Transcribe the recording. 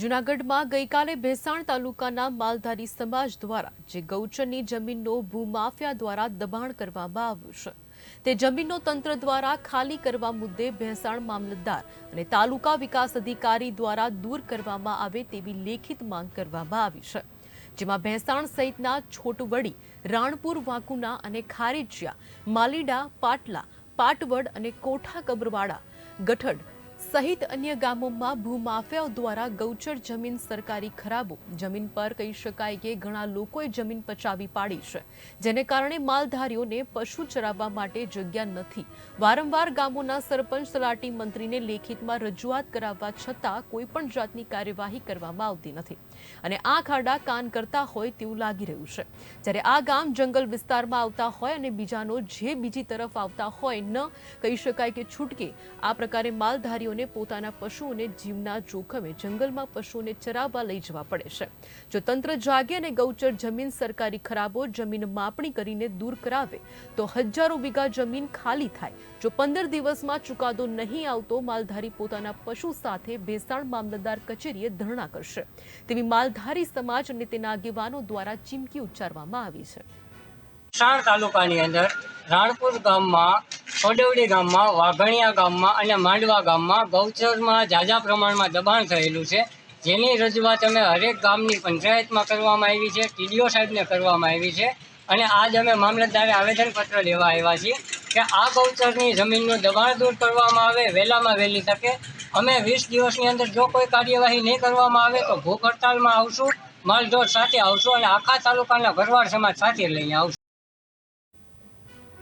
જૂનાગઢમાં ગઈકાલે ભેસાણ તાલુકાના માલધારી સમાજ દ્વારા, જે ગૌચરની જમીનનો ભૂમાફિયા દ્વારા દબાણ કરવામાં આવ્યું છે. તે જમીનનો તંત્ર દ્વારા ખાલી કરવા મુદ્દે ભેસાણ મામલતદાર અને તાલુકા વિકાસ અધિકારી દ્વારા દૂર કરવામાં આવે તેવી લેખિત માંગ કરવામાં આવી છે. જેમાં ભેસાણ સહિતના છોટવડી, રાણપુર વાંકુના અને ખારેચિયા માલીડા, પાટલા, પાટવડ અને કોઠા કબરવાડા, ગઠડ સહિત અન્ય ગામોમાં ભૂમાફિયાઓ દ્વારા ગૌચર જમીન સરકારી ખરાબો. જમીન પર કહી શકાય કે ઘણા લોકોએ જમીન પચાવી પાડી છે, જેને કારણે માલધારીઓને પશુ ચરાવવા માટે જગ્યા નથી. વારંવાર ગામોના સરપંચ, તલાટી મંત્રીને લેખિતમાં રજૂઆત કરાવવા છતાં કોઈ પણ જાતની કાર્યવાહી કરવામાં આવતી નથી અને આ ખાડા કાન કરતા હોય તેવું લાગી રહ્યું છે. જ્યારે આ ગામ જંગલ વિસ્તારમાં આવતા હોય અને બીજાનો જે બીજી તરફ આવતા હોય ન કહી શકાય કે છૂટકે, આ પ્રકારે માલધારીઓને પોતાના પશુઓને જીવના જોખમે જંગલમાં પશુઓને ચરાવવા લઈ જવા પડે છે. જો તંત્ર જાગે અને ગૌચર જમીન સરકારી ખરાબો જમીન માપણી કરીને દૂર કરાવે, તો હજારો વીઘા જમીન ખાલી થાય. જો પંદર દિવસમાં ચુકાદો નહીં આવતો, માલધારી પોતાના પશુ સાથે ભેસાણ મામલતદાર કચેરીએ ધરણા કરશે. તેવી માલધારી સમાજ અને તેના આગેવાનો દ્વારા ચીમકી ઉચ્ચારવામાં આવી છે. તાલુકાની અંદર રાણપુર ગામમાં ખોડવડી ગામમાં, વાઘણિયા ગામમાં અને માંડવા ગામમાં ગૌચરમાં ઝાઝા પ્રમાણમાં દબાણ થયેલું છે. જેની રજૂઆત અમે હરેક ગામની પંચાયતમાં કરવામાં આવી છે, ટીડીઓ સાહેબને કરવામાં આવી છે. અને આજ અમે મામલતદારે આવેદનપત્ર લેવા આવ્યા છીએ કે આ ગૌચરની જમીનનું દબાણ દૂર કરવામાં આવે, વહેલામાં વહેલી તકે. અમે વીસ દિવસની અંદર જો કોઈ કાર્યવાહી નહીં કરવામાં આવે તો ભૂખ હડતાલમાં આવશું, માલઢોર સાથે આવશું અને આખા તાલુકાના ભરવાડ સમાજ સાથે લઈને આવશું.